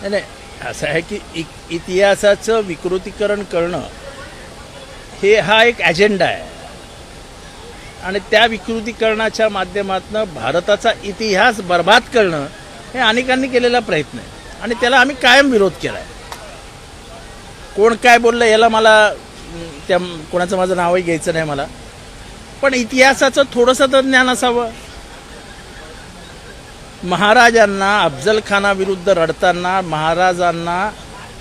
नाही नाही. असं आहे की इ- इतिहासाचं विकृतीकरण करणं हे हा एक ॲजेंडा आहे. आणि त्या विकृतीकरणाच्या माध्यमातून भारताचा इतिहास बर्बाद करणं हे अनेकांनी केलेला प्रयत्न आहे. आणि त्याला आम्ही कायम विरोध केला आहे कोण काय बोललं याला मला त्या कोणाचं माझं नावही घ्यायचं नाही मला. पण इतिहासाचं थोडंसं तर ज्ञान असावं. महाराजांना अफजलखानाविरुद्ध रडताना महाराजांना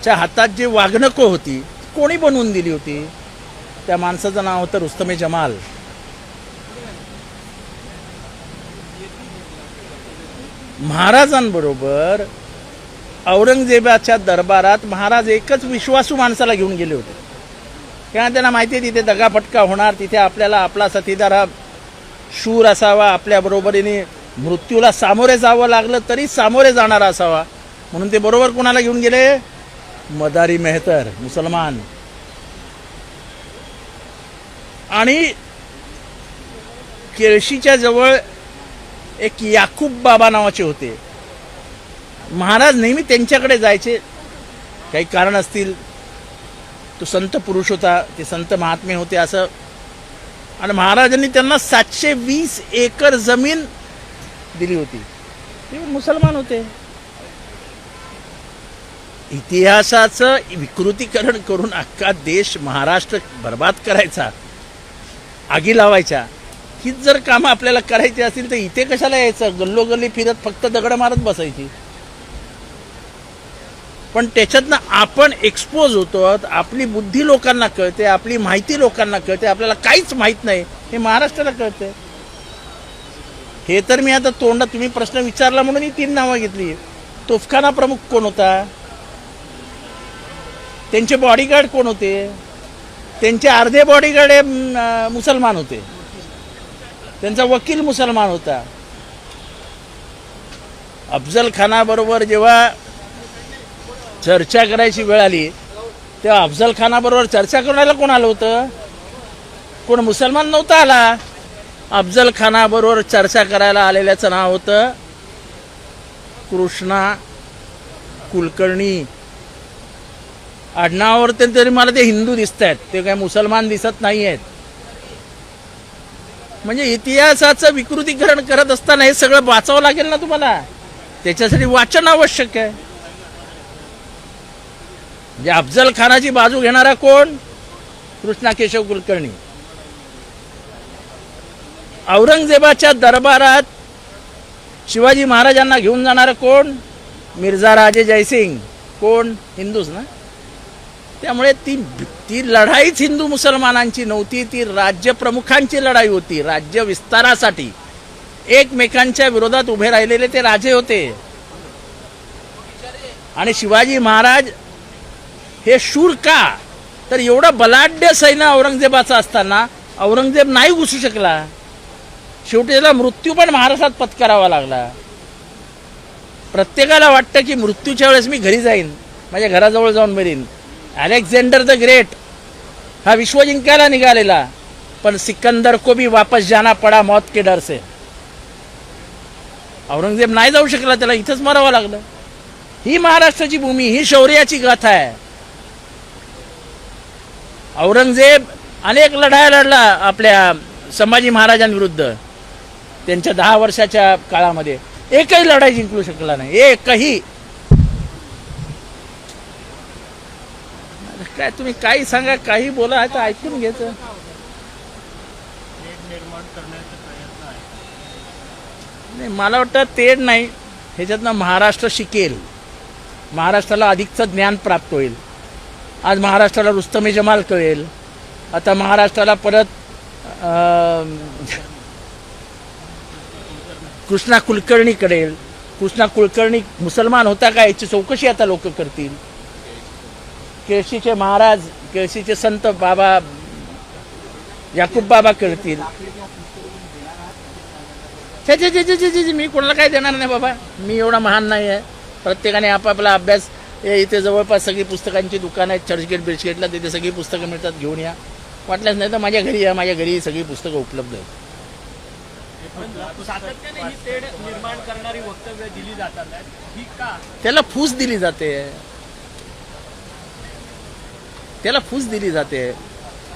च्या हातात जे वागणकं होती कोणी बनवून दिली होती? त्या माणसाचं नाव होतं रुस्तमे जमाल. महाराजांबरोबर औरंगजेबाच्या दरबारात महाराज एकच विश्वासू माणसाला घेऊन गेले होते. कारण त्यांना माहिती आहे तिथे दगाफटका होणार तिथे आपल्याला आपला साथीदार हा शूर असावा आपल्या बरोबरीने मृत्यूला सामोरे जावं लागलं तरी सामोरे जाणारा असावा. म्हणून ते बरोबर कोणाला घेऊन गेले? मदारी मेहतर मुसलमान. आणि केळशीच्या जवळ एक याकूब बाबा नावाचे होते. महाराज नेहमी त्यांच्याकडे जायचे. काही कारण असतील. तो संत पुरुष होता ते संत महात्मे होते असं. आणि महाराजांनी त्यांना सातशे वीस एकर जमीन दिली होती. ते मुसलमान होते. इतिहासाचं विकृतीकरण करून अख्खा देश महाराष्ट्र बर्बाद करायचा आगी लावायच्या हीच जर कामं आपल्याला करायची असतील तर इथे कशाला यायचं? गल्लोगल्ली फिरत फक्त दगड मारत बसायची. पण त्याच्यातनं आपण एक्सपोज होतो आपली बुद्धी लोकांना कळते आपली माहिती लोकांना कळते आपल्याला काहीच माहीत नाही हे महाराष्ट्राला कळते हे तर मी आता तोंडात तुम्ही प्रश्न विचारला म्हणून ही तीन नावं घेतली. तोफखाना प्रमुख कोण होता? त्यांचे बॉडीगार्ड कोण होते? त्यांचे अर्धे बॉडीगार्ड हे मुसलमान होते. त्यांचा वकील मुसलमान होता. अफजल खानाबरोबर जेव्हा चर्चा करायची वेळ आली तेव्हा अफजल खानाबरोबर चर्चा करायला कोण आलं होतं? कोण मुसलमान नव्हता आला? अफजल खानाबरोबर चर्चा करायला आलेल्याचं नाव होतं कृष्णा कुलकर्णी. आडनावर ते तरी मला ते हिंदू दिसत आहेत ते काय मुसलमान दिसत नाही आहेत म्हणजे इतिहासाचं विकृतीकरण करत असताना हे सगळं वाचावं लागेल ना तुम्हाला? त्याच्यासाठी वाचन आवश्यक आहे. म्हणजे अफजल खानाची बाजू घेणारा कोण? कृष्णा केशव कुलकर्णी. औरंगजेबाच्या दरबारात शिवाजी महाराजांना घेऊन जाणारं कोण? मिर्झा राजे जयसिंग. कोण? हिंदूच ना? त्यामुळे ती ती लढाईच हिंदू मुसलमानांची नव्हती ती राज्य प्रमुखांची लढाई होती राज्य विस्तारासाठी. एकमेकांच्या विरोधात उभे राहिलेले ते राजे होते. आणि शिवाजी महाराज हे शूर का? तर एवढं बलाढ्य सैन्य औरंगजेबाचं असताना औरंगजेब नाही घुसू शकला. शेवटी त्याला मृत्यू पण महाराष्ट्रात पत्करावा लागला. प्रत्येकाला वाटतं की मृत्यूच्या वेळेस मी घरी जाईन माझ्या घराजवळ जाऊन मरीन. अलेक्झांडर द ग्रेट हा विश्व जिंकायला निघालेला पण सिकंदर को भी वापस जाना पडा मौत के डर से. औरंगजेब नाही जाऊ शकला त्याला इथंच मरावं लागलं. ही महाराष्ट्राची भूमी ही शौर्याची गाथा आहे. औरंगजेब अनेक लढाया लढला आपल्या संभाजी महाराजांविरुद्ध. त्यांच्या दहा वर्षाच्या काळामध्ये एकही लढाई जिंकू शकला नाही. एकही. काय तुम्ही काही सांगा काही बोला आता ऐकून घ्यायचं. नाही मला वाटतं तेढ नाही ह्याच्यातनं महाराष्ट्र शिकेल. महाराष्ट्राला अधिकचं ज्ञान प्राप्त होईल. आज महाराष्ट्राला रुस्तमे जमाल कळेल. आता महाराष्ट्राला परत कृष्णा कुलकर्णी कडेल कृष्णा कुलकर्णी मुसलमान होता का याची चौकशी आता लोक करतील? केळशीचे महाराज केळशीचे संत बाबा याकूब बाबा करतील. छे मी कोणाला काय देणार नाही बाबा? मी एवढा महान नाही आहे प्रत्येकाने आपापला अभ्यास इथे जवळपास सगळी पुस्तकांची दुकानं आहेत चर्चगेट बिर्चगेटला तिथे सगळी पुस्तकं मिळतात घेऊन या. वाटल्यास नाही तर माझ्या घरी या माझ्या घरी सगळी पुस्तकं उपलब्ध आहेत. सातत्याने ही तेढ निर्माण करणारी वक्तव्य दिली जातात. ही का? त्याला फूस दिली जाते. त्याला फूस दिली जाते.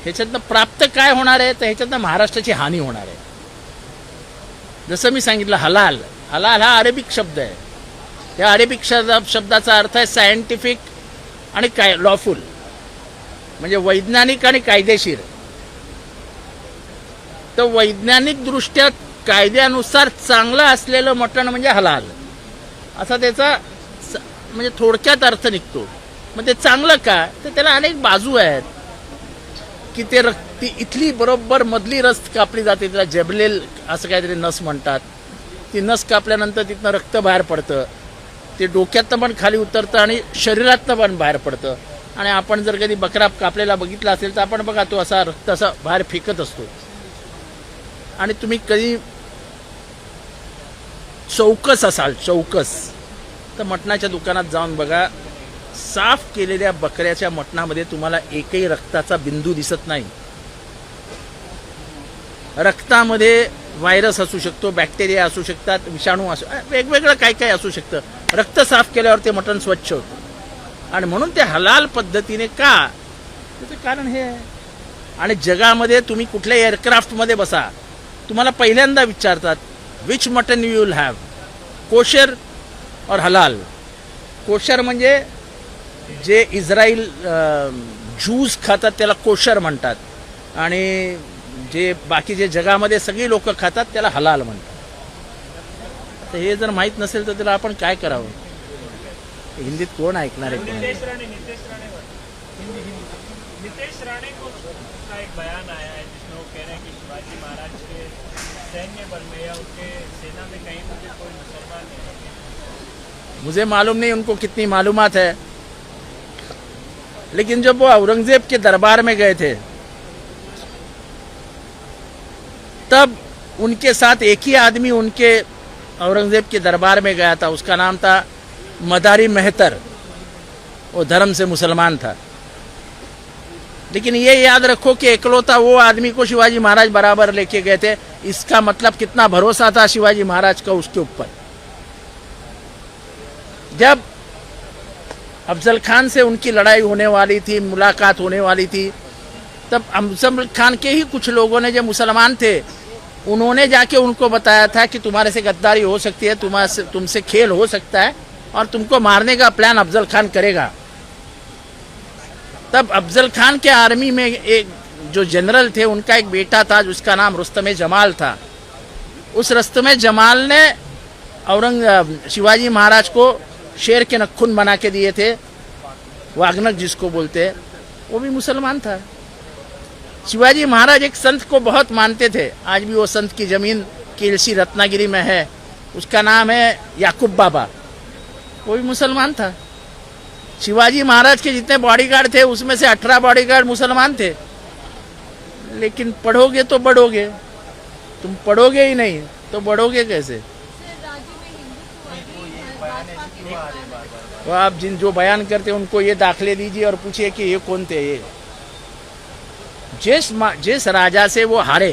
ह्याच्यातनं प्राप्त काय होणार आहे? तर ह्याच्यातनं महाराष्ट्राची हानी होणार आहे. जसं मी सांगितलं हलाल. हलाल हा अरेबिक शब्द आहे. त्या अरेबिक शब्दाचा अर्थ आहे सायंटिफिक आणि काय लॉफुल म्हणजे वैज्ञानिक आणि कायदेशीर. तर वैज्ञानिक दृष्ट्या कायद्यानुसार चांगलं असलेलं मटण म्हणजे हलाल. असा त्याचा स- म्हणजे थोडक्यात अर्थ निघतो. मग ते चांगलं का? तर त्याला अनेक बाजू आहेत. की ते रक्त ती इथली बरोबर मधली रस कापली जाते तिला जबलेल असं काहीतरी नस म्हणतात. ती नस कापल्यानंतर तिथनं रक्त बाहेर पडतं. ते डोक्यातनं पण खाली उतरतं आणि शरीरातनं पण बाहेर पडतं. आणि आपण जर कधी बकरा कापलेला बघितला असेल तर आपण बघा तो असा रक्त असा बाहेर फेकत असतो. आणि तुम्ही कधी चौकस असाल चौकस. तर मटणाच्या दुकानात जाऊन बघा साफ केलेल्या बकऱ्याच्या मटणामध्ये तुम्हाला एकही रक्ताचा बिंदू दिसत नाही. रक्तामध्ये व्हायरस असू शकतो बॅक्टेरिया असू शकतात विषाणू असू वेगवेगळं काय काय असू शकतं. रक्त साफ केल्यावर ते मटण स्वच्छ होतं. आणि म्हणून ते हलाल पद्धतीने का? त्याचं कारण हे आहे. आणि जगामध्ये तुम्ही कुठल्या एअरक्राफ्टमध्ये बसा तुम्हाला पहिल्यांदा विचारतात which mutton you will have kosher और हलाल कोशर म्हणजे जे इस्रायल ज्यूज खातात त्याला कोशर म्हणतात. आणि जे बाकीचे जगामध्ये सगळी लोक खातात त्याला हलाल म्हणतात. तर हे जर माहीत नसेल तर त्याला आपण काय करावं? हिंदीत कोण ऐकणार आहे कोण सैन्य बल में या उनके सेना में कहीं मुझे कोई मुसलमान नहीं मुझे मालूम नहीं उनको कितनी मालूम है। लेकिन जब वो औरंगज़ेब के दरबार में गए थे, तब उनके साथ एक ही आदमी उनके औरंगज़ेब के दरबार में गया था। उसका नाम था मदारी मेहतर। वो धर्म से मुसलमान था। लेकिन ये याद रखो कि एकलौता वो आदमी को शिवाजी महाराज बराबर लेके गए थे। इसका मतलब कितना भरोसा था शिवाजी महाराज का उसके ऊपर। जब अफजल खान से उनकी लड़ाई होने वाली थी, मुलाकात होने वाली थी, तब अफजल खान के ही कुछ लोगों ने जो मुसलमान थे, उन्होंने जाके उनको बताया था कि तुम्हारे से गद्दारी हो सकती है, तुम्हारे तुमसे खेल हो सकता है और तुमको मारने का प्लान अफजल खान करेगा। तब अफजल खान के आर्मी में एक जो जनरल थे, उनका एक बेटा था, जिसका नाम रुस्तम जमाल था। उस रस्तम जमाल ने औरंग शिवाजी महाराज को शेर के नखुन बना के दिए थे। वागनक जिसको बोलते हैं, वो भी मुसलमान था। शिवाजी महाराज एक संत को बहुत मानते थे। आज भी वो संत की ज़मीन केलसी रत्नागिरी में है। उसका नाम है याकूब बाबा। वो भी मुसलमान था। शिवाजी महाराज के जितने बॉडीगार्ड थे, उसमें से अठारह बॉडीगार्ड मुसलमान थे। लेकिन पढ़ोगे तो बढ़ोगे। तुम पढ़ोगे ही नहीं तो बढ़ोगे कैसे? तो आप जिन, जो बयान करते उनको ये दाखले दीजिए और पूछिए कि ये कौन थे ये। जिस जिस राजा से वो हारे,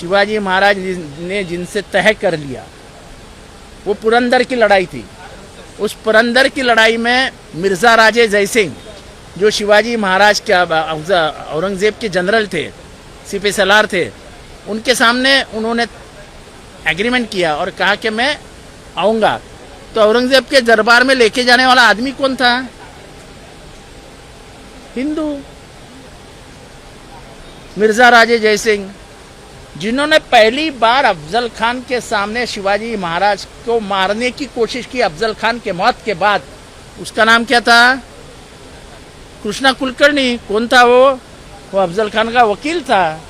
शिवाजी महाराज ने जिनसे तय कर लिया, वो पुरंदर की लड़ाई थी। उस पुरंदर की लड़ाई में मिर्ज़ा राजे जयसिंह, जो शिवाजी महाराज के औरंगज़ेब के जनरल थे, सिपे सलार थे, उनके सामने उन्होंने एग्रीमेंट किया और कहा कि मैं आऊँगा। तो औरंगज़ेब के दरबार में लेके जाने वाला आदमी कौन था? हिंदू। मिर्ज़ा राजे जयसिंह। जिन्होंने पहली बार अफजल खान के सामने शिवाजी महाराज को मारने की कोशिश की, अफजल खान के मौत के बाद। उसका नाम क्या था? कृष्णा कुलकर्णी। कौन था वो? वो अफजल खान का वकील था।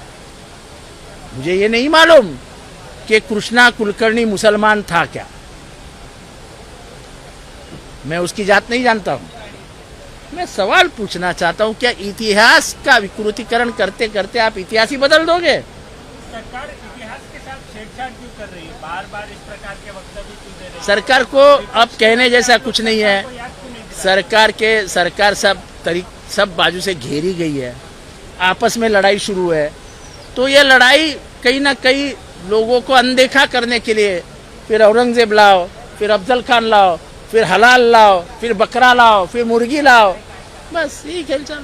मुझे ये नहीं मालूम कि कृष्णा कुलकर्णी मुसलमान था क्या। मैं उसकी जात नहीं जानता हूँ। मैं सवाल पूछना चाहता हूँ, क्या इतिहास का विकृतिकरण करते करते आप इतिहास ही बदल दोगे? सरकार इतिहास के साथ छेड़छाड़ क्यों कर रही है? बार बार इस प्रकार के वक्तव्य क्यों दे रही है? सरकार को अब कहने जैसा कुछ नहीं है। सरकार के सरकार सब तरी सब बाजू से घेरी गई है। आपस में लड़ाई शुरू है। तो ये लड़ाई कहीं ना कहीं लोगों को अनदेखा करने के लिए फिर औरंगज़ेब लाओ फिर अफजल खान लाओ फिर हलाल लाओ फिर बकरा लाओ फिर मुर्गी लाओ। बस यही खेल चालू.